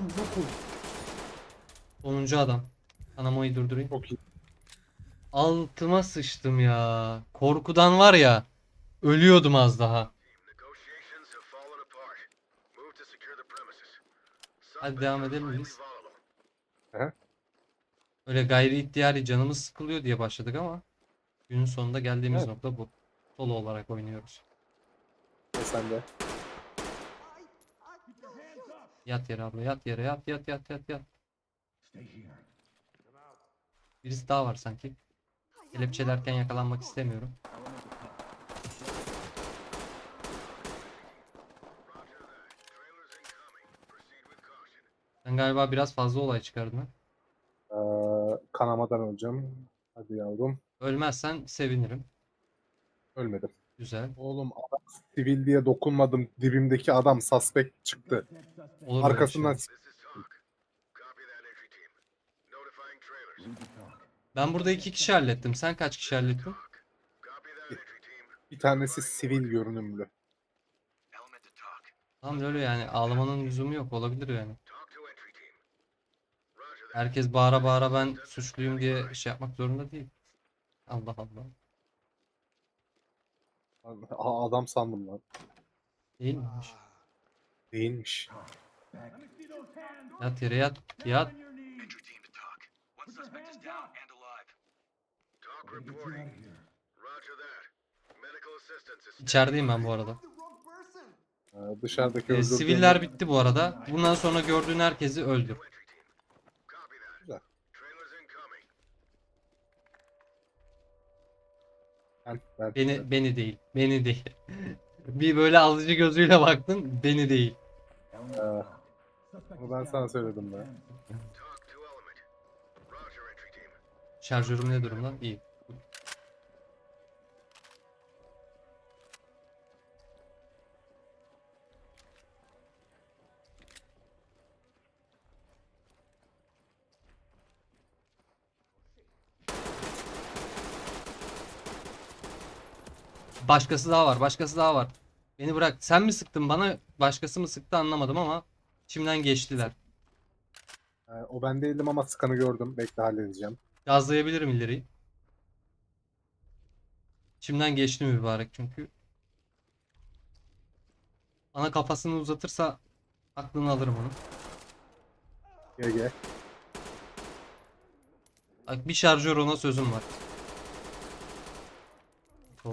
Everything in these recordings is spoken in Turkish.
Ol. Sonuncu adam. Anamayı durdurayım. Çok iyi. Altıma sıçtım ya. Korkudan var ya. Ölüyordum az daha. Hadi devam edelim biz. volatile. Öyle gayri ihtiyari canımız sıkılıyor diye başladık ama günün sonunda geldiğimiz Evet. nokta bu. Solo olarak oynuyoruz. Ve sen de. Yat yere abla yat yere yat yat yat yat yat. Birisi daha var sanki. Kelepçelerken yakalanmak istemiyorum. Sen galiba biraz fazla olay çıkardın ha. Ee, kanamadan öleceğim. Hadi yavrum. Ölmezsen sevinirim. Ölmedim. Güzel. Oğlum adam sivil diye dokunmadım. Dibimdeki adam suspect çıktı. Olur Arkasından şey. Ben burada iki kişi hallettim. Sen kaç kişi hallettin? Bir tanesi sivil görünümlü. Tamam öyle yani ağlamanın lüzumu yok olabilir yani. Herkes bağıra bağıra ben suçluyum diye şey yapmak zorunda değil. Allah Allah. Aa, adam sandım lan. Değil miymiş? Değilmiş. Yat yere yat. Yat. İçerideyim ben bu arada. Ee, dışarıdaki Ee, siviller bitti bu arada. Bundan sonra gördüğün herkesi öldür. Güzel. Beni beni değil. Beni değil. Bir böyle alıcı gözüyle baktın. Beni değil. Ee, bunu ben sana söyledim be. Şarjörüm ne durumda? İyi. Başkası daha var. Başkası daha var. Beni bırak. Sen mi sıktın bana? Başkası mı sıktı anlamadım ama içimden geçtiler. Ee, o ben değildim ama skanı gördüm. Bekle halledeceğim. Gazlayabilirim ileriyi. İçimden geçti mübarek çünkü. Ana kafasını uzatırsa aklını alırım onu. GG. Bak bir şarjör ona sözüm var.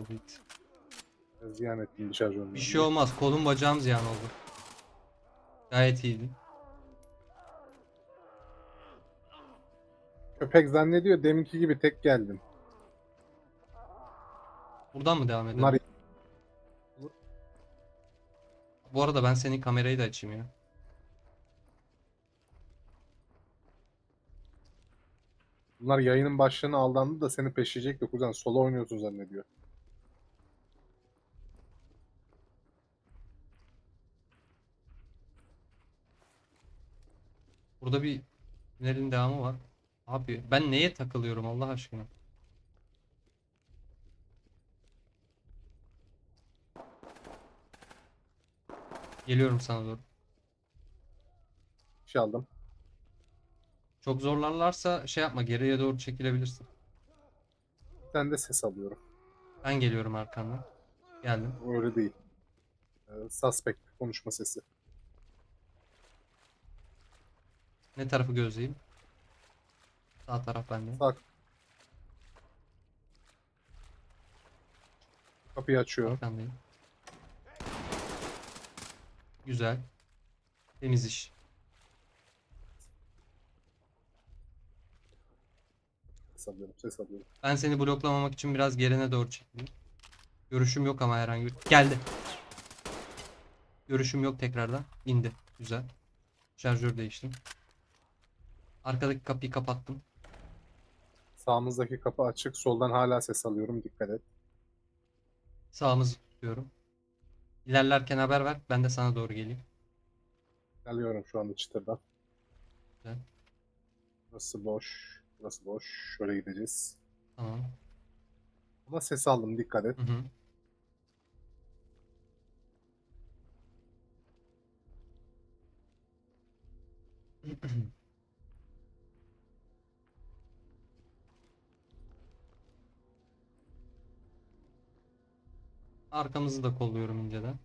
Gitti. Ziyan ettim dışarı Bir şey olmaz. Kolum bacağım ziyan oldu. Gayet iyiydi. Köpek zannediyor deminki gibi tek geldim. Buradan mı devam edelim? Bunlar Bu arada ben senin kamerayı da açayım ya. bunlar yayının başlığına aldandı da seni peşleyecek de kuzen solo oynuyorsun zannediyor. Burada bir tünelin devamı var. Abi ben neye takılıyorum Allah aşkına? Geliyorum sana doğru. Şey aldım. Çok zorlarlarsa şey yapma geriye doğru çekilebilirsin. Ben de ses alıyorum. Ben geliyorum arkandan. Geldim. Öyle değil. Ee, suspect konuşma sesi. Ne tarafı gözleyeyim? Sağ taraf bende. Sağ. Kapıyı açıyor. Arkandayım. Güzel. Temiz iş. Ses alıyorum. Ses alıyorum. Ben seni bloklamamak için biraz gerine doğru çekeyim. Görüşüm yok ama herhangi bir... Geldi. Görüşüm yok tekrardan. İndi. Güzel. Şarjör değiştim. Arkadaki kapıyı kapattım. Sağımızdaki kapı açık. Soldan hala ses alıyorum. Dikkat et. Sağımızı tutuyorum. İlerlerken haber ver. Ben de sana doğru geleyim. Geliyorum şu anda çıtırdan. Güzel. Burası boş. Burası boş. Şöyle gideceğiz. Tamam. Ama ses aldım. Dikkat et. Hı hı. Arkamızı da kolluyorum inceden.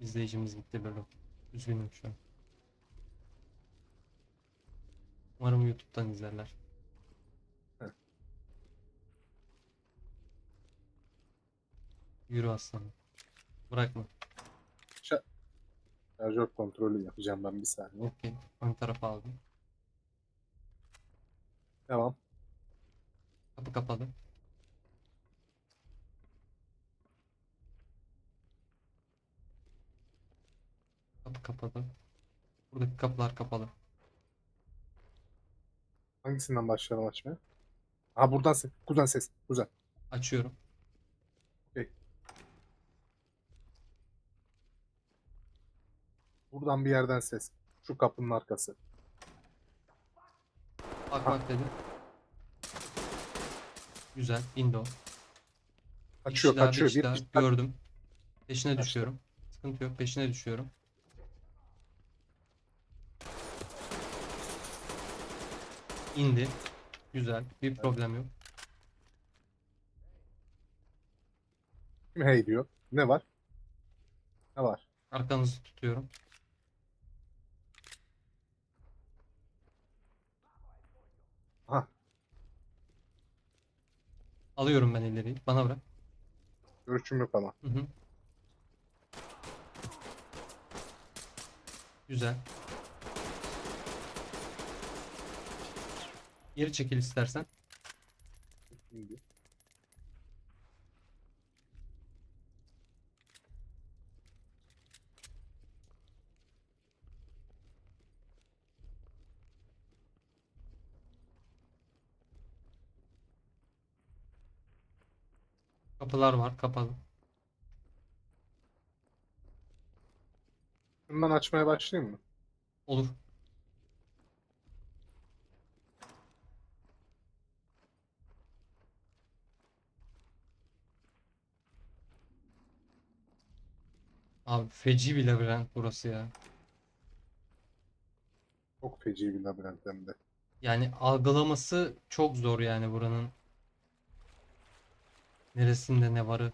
İzleyicimiz gitti böyle. Üzgünüm şu an. Umarım YouTube'dan izlerler. Heh. Yürü aslanım. Bırakma. Şarjör kontrolü yapacağım ben bir saniye. Okey. Ön tarafa aldım. Devam. Kapı kapalı. Kapı kapalı. Buradaki kapılar kapalı. Hangisinden başlayalım açmaya? Ha buradan ses. Kuzen ses. Kuzen. Açıyorum. Buradan bir yerden ses. Şu kapının arkası. Bak bak dedim. Güzel. Kaçıyor İşler, kaçıyor. Bir, bir- Gördüm. Peşine Kaçtı. düşüyorum. Sıkıntı yok. Peşine düşüyorum. İndi. Güzel. Bir problem yok. Kim hey diyor. Ne var? Ne var? Arkanızı tutuyorum. Aha. Alıyorum ben ileriyi. Bana bırak. Görüşüm yok ama. Hı hı. Güzel. Geri çekil istersen. Şimdi. Kapılar var kapalı. Ben açmaya başlayayım mı? Olur. Abi feci bir labirent burası ya. Çok feci bir labirent hem de. Yani algılaması çok zor yani buranın. Neresinde ne varı.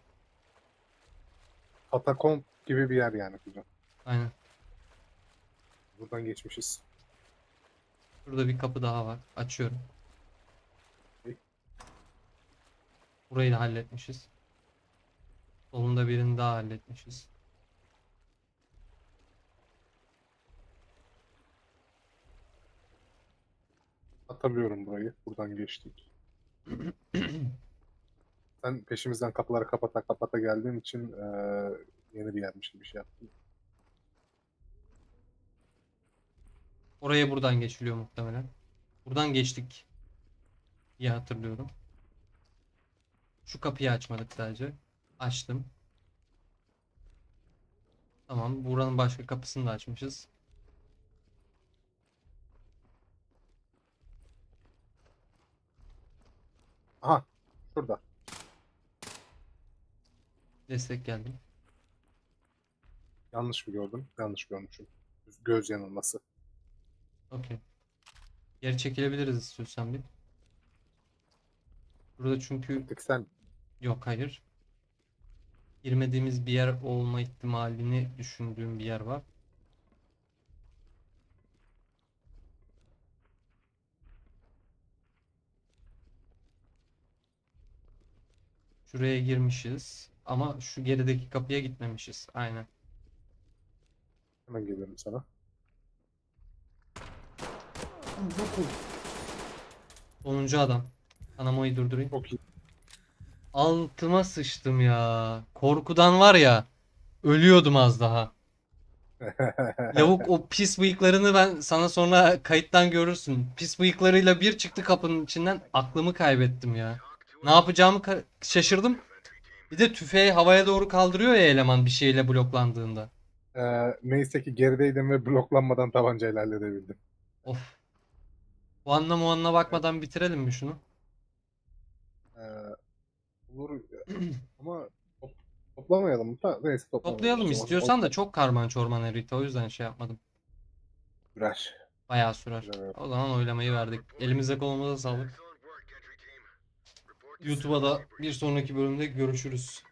Katakomb gibi bir yer yani kuzen. Aynen. Buradan geçmişiz. Burada bir kapı daha var. Açıyorum. Burayı da halletmişiz. Solunda birini daha halletmişiz. Hatırlıyorum burayı. Buradan geçtik. Sen peşimizden kapıları kapata kapata geldiğin için eee, yeni bir yermiş gibi bir şey yaptın. Oraya buradan geçiliyor muhtemelen. Buradan geçtik diye hatırlıyorum. Şu kapıyı açmadık sadece. Açtım. Tamam, buranın başka kapısını da açmışız. Aha. Şurada. Destek geldim. Yanlış mı gördüm? Yanlış görmüşüm. Göz yanılması. Okey. Geri çekilebiliriz istiyorsan bir. Burada çünkü Artık sen yok hayır. Girmediğimiz bir yer olma ihtimalini düşündüğüm bir yer var. Şuraya girmişiz ama şu gerideki kapıya gitmemişiz. Aynen. hemen geliyorum sana. Sonuncu adam. Kanamayı durdurayım. Çok iyi. Altıma sıçtım ya. Korkudan var ya. Ölüyordum az daha. Lavuk o pis bıyıklarını ben sana sonra kayıttan görürsün. Pis bıyıklarıyla bir çıktı kapının içinden aklımı kaybettim ya. Ne yapacağımı şaşırdım. Bir de tüfeği havaya doğru kaldırıyor ya eleman bir şeyle bloklandığında. Eee, neyse ki gerideydim ve bloklanmadan tabancayla halledebildim. Of. Bu anla mu anla bakmadan bitirelim mi şunu? Eee, olur ama Toplamayalım mı? Ta- Neyse toplamayalım. Toplayalım istiyorsan da çok karman çorman harita o yüzden şey yapmadım. Sürer. Bayağı sürer. Güzel, evet. O zaman oylamayı verdik. Elimize kolumuza sağlık. YouTube'a da bir sonraki bölümde görüşürüz.